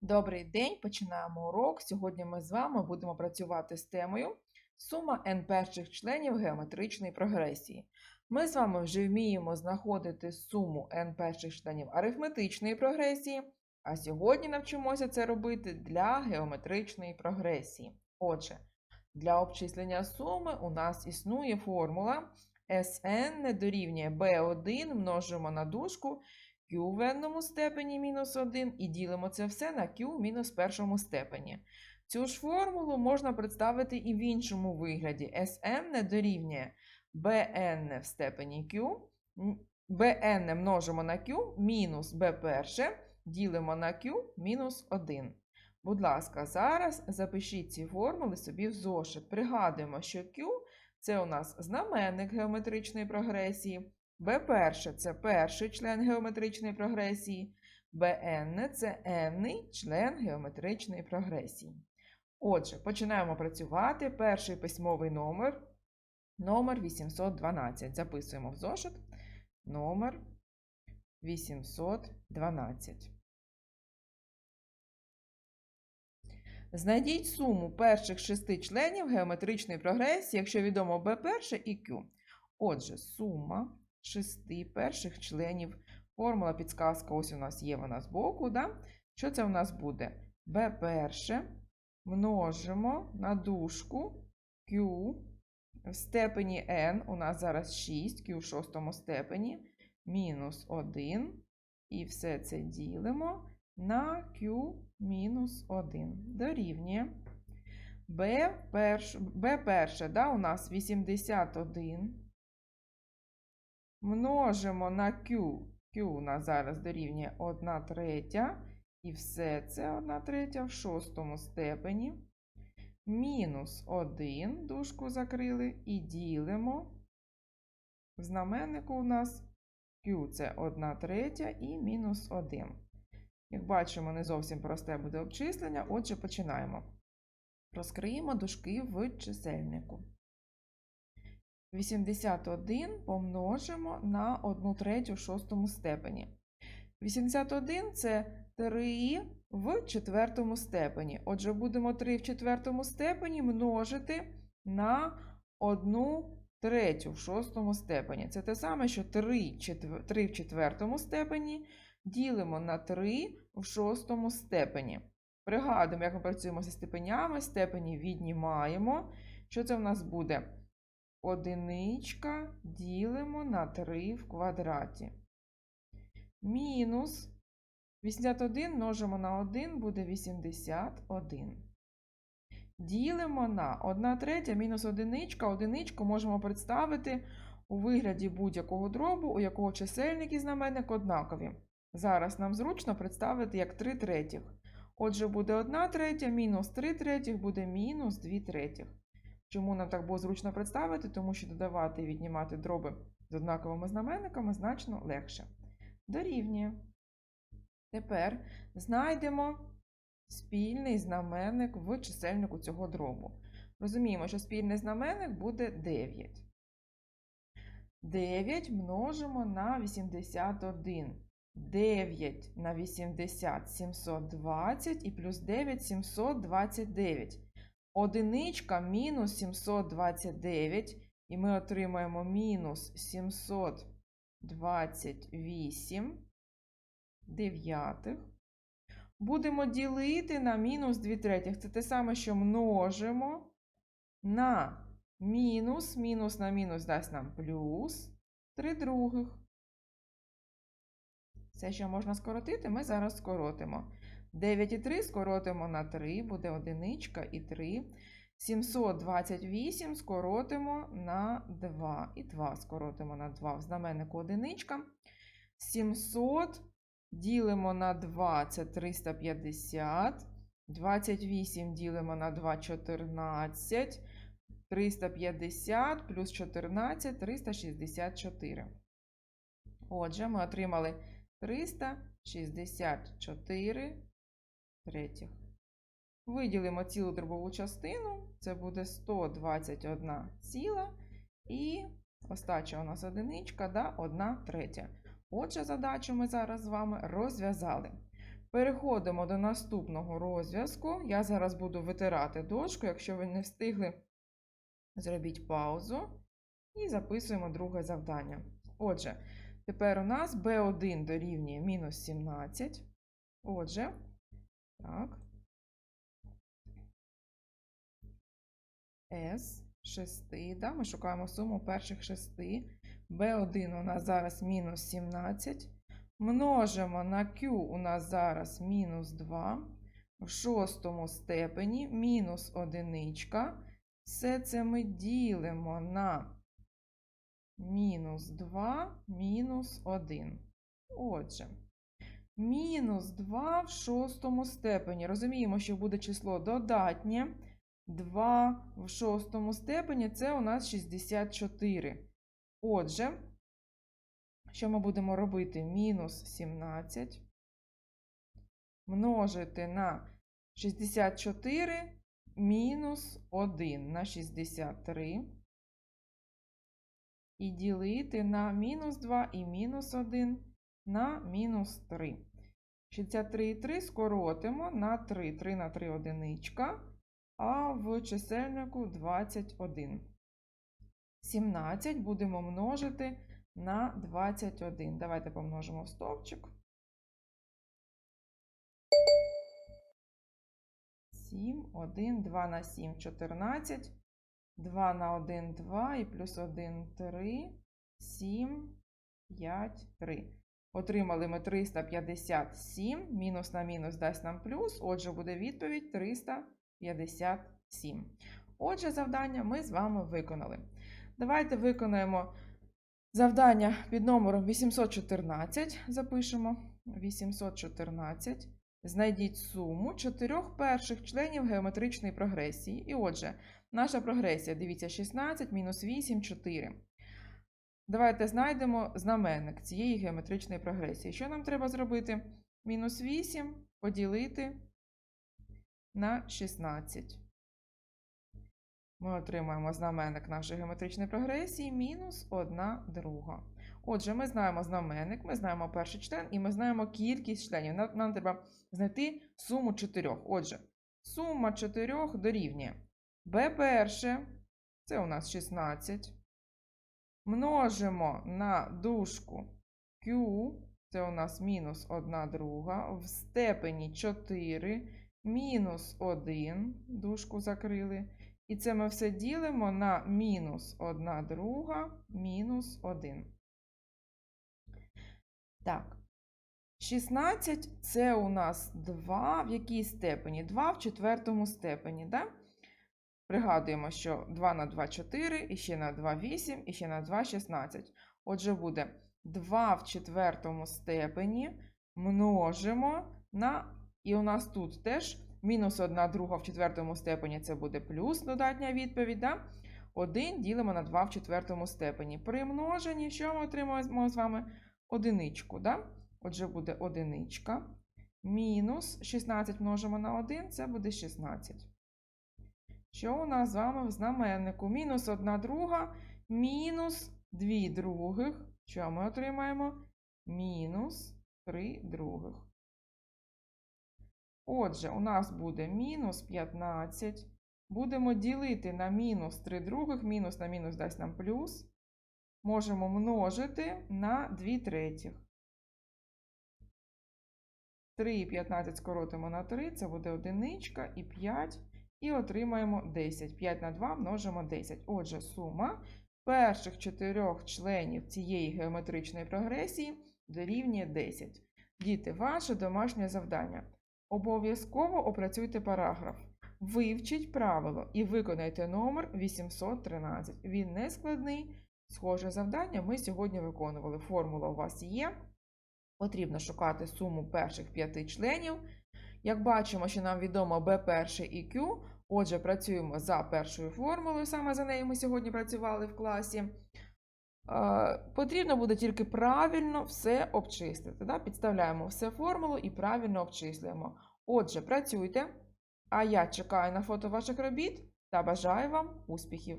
Добрий день, починаємо урок. Сьогодні ми з вами будемо працювати з темою сума n перших членів геометричної прогресії. Ми з вами вже вміємо знаходити суму n перших членів арифметичної прогресії, а сьогодні навчимося це робити для геометричної прогресії. Отже, для обчислення суми у нас існує формула Sn не дорівнює b1 множимо на дужку q в n степені мінус 1 і ділимо це все на q в мінус першому степені. Цю ж формулу можна представити і в іншому вигляді. Sn не дорівнює bn в степені q, bn множимо на q мінус b перше ділимо на q мінус 1. Будь ласка, зараз запишіть ці формули собі в зошит. Пригадуємо, що q це у нас знаменник геометричної прогресії. B перше це перший член геометричної прогресії. bn це n член геометричної прогресії. Отже, починаємо працювати. Перший письмовий номер номер 812. Записуємо в зошит номер 812. Знайдіть суму перших шести членів геометричної прогресії, якщо відомо b перше і q. Отже, сума шести перших членів. Формула підсказка ось у нас є вона збоку. Да? Що це у нас буде? b перше множимо на дужку q в степені n, у нас зараз 6, q в шостому степені, мінус 1. І все це ділимо на q мінус 1. Дорівнює. b, перш, b перше, да, у нас 81. Множимо на q. q у нас зараз дорівнює 1 третя. І все це 1 третя в шостому степені. Мінус 1, дужку закрили, і ділимо. В знаменнику у нас q це 1 третя і мінус 1. Як бачимо, не зовсім просте буде обчислення, отже, починаємо. Розкриємо дужки в чисельнику. 81 помножимо на 1 третю в шостому степені. 81 це 3 в четвертому степені. Отже, будемо 3 в четвертому степені множити на 1 третю в шостому степені. Це те саме, що 3, 3 в четвертому степені ділимо на 3 в шостому степені. Пригадуємо, як ми працюємо зі степенями, степені віднімаємо. Що це в нас буде? Одиничка ділимо на 3 в квадраті. Мінус 81 множимо на 1 буде 81. Ділимо на 1 третя мінус одиничка. Одиничку можемо представити у вигляді будь-якого дробу, у якого чисельник і знаменник однакові. Зараз нам зручно представити як 3 третіх. Отже, буде 1 третя мінус 3 третіх буде мінус 2 третіх. Чому нам так було зручно представити? Тому що додавати і віднімати дроби з однаковими знаменниками значно легше. Дорівнює. Тепер знайдемо спільний знаменник в чисельнику цього дробу. Розуміємо, що спільний знаменник буде 9. 9 множимо на 81. 9 на 80 720 і плюс 9 729. Одиничка мінус 729, і ми отримаємо мінус 728 дев'ятих. Будемо ділити на мінус 2 третіх. Це те саме, що множимо на мінус, мінус на мінус дасть нам плюс 3 других. Все, що можна скоротити, ми зараз скоротимо. 9 і 3 скоротимо на 3, буде одиничка і 3. 728 скоротимо на 2. І 2 скоротимо на 2 в знаменнику одиничка. 700 ділимо на 2 це 350. 28 ділимо на 2 14. 350 плюс 14 364. Отже, ми отримали 364 третіх. Виділимо цілу дробову частину, це буде 121 ціла, і остача у нас одиничка, да, 1 третя. Отже, задачу ми зараз з вами розв'язали. Переходимо до наступного розв'язку. Я зараз буду витирати дошку. Якщо ви не встигли, зробіть паузу і записуємо друге завдання. Отже, тепер у нас b1 дорівнює мінус 17. Отже, так. S 6, да? ми шукаємо суму перших шести. B1 у нас зараз мінус 17. Множимо на Q у нас зараз мінус 2. В шостому степені мінус одиничка. Все це ми ділимо на мінус 2, мінус 1. Отже, мінус 2 в шостому степені. Розуміємо, що буде число додатнє. 2 в шостому степені це у нас 64. Отже, що ми будемо робити? Мінус 17 множити на 64 мінус 1 на 63 і ділити на мінус 2 і мінус 1 на мінус 3. 63 і 3 скоротимо на 3. 3 на 3 одиничка, а в чисельнику 21. 17 будемо множити на 21. Давайте помножимо в стовпчик. 7, 1, 2 на 7, 14. 2 на 1, 2 і плюс 1, 3, 7, 5, 3. Отримали ми 357. Мінус на мінус дасть нам плюс. Отже, буде відповідь 357. Отже, завдання ми з вами виконали. Давайте виконаємо завдання під номером 814. Запишемо 814. Знайдіть суму чотирьох перших членів геометричної прогресії. І отже, наша прогресія, дивіться, 16 мінус 8, 4. Давайте знайдемо знаменник цієї геометричної прогресії. Що нам треба зробити? Мінус 8 поділити на 16. Ми отримаємо знаменник нашої геометричної прогресії мінус 1 друга. Отже, ми знаємо знаменник, ми знаємо перший член і ми знаємо кількість членів. Нам, нам треба знайти суму чотирьох. Отже, сума чотирьох дорівнює b перше, це у нас 16. Множимо на дужку Q, це у нас мінус 1 друга, в степені 4, мінус 1, дужку закрили. І це ми все ділимо на мінус 1 друга, мінус 1. Так. 16 це у нас 2 в якій степені? 2 в четвертому степені. Да? Пригадуємо, що 2 на 2 4, і ще на 2 8, і ще на 2 16. Отже, буде 2 в четвертому степені множимо на. І у нас тут теж мінус 1 друга в четвертому степені це буде плюс додатня відповідь. Да? 1 ділимо на 2 в четвертому степені. При множенні, що ми отримаємо з вами? Одиничку. Да? Отже, буде одиничка. Мінус 16 множимо на 1, це буде 16. Що у нас з вами в знаменнику? Мінус 1 друга, мінус 2 других. Що ми отримаємо? Мінус 3 других. Отже, у нас буде мінус 15. Будемо ділити на мінус 3 других, мінус на мінус дасть нам плюс. Можемо множити на 2 третіх. 3 і 15 скоротимо на 3, це буде одиничка і 5. І отримаємо 10. 5 на 2 множимо 10. Отже, сума перших чотирьох членів цієї геометричної прогресії дорівнює 10. Діти, ваше домашнє завдання. Обов'язково опрацюйте параграф. Вивчіть правило і виконайте номер 813. Він не складний. Схоже завдання ми сьогодні виконували. Формула у вас є. Потрібно шукати суму перших п'яти членів. Як бачимо, що нам відомо B1 і Q, отже, працюємо за першою формулою, саме за нею ми сьогодні працювали в класі. Потрібно буде тільки правильно все обчистити. Да? Підставляємо все формулу і правильно обчислюємо. Отже, працюйте, а я чекаю на фото ваших робіт та бажаю вам успіхів!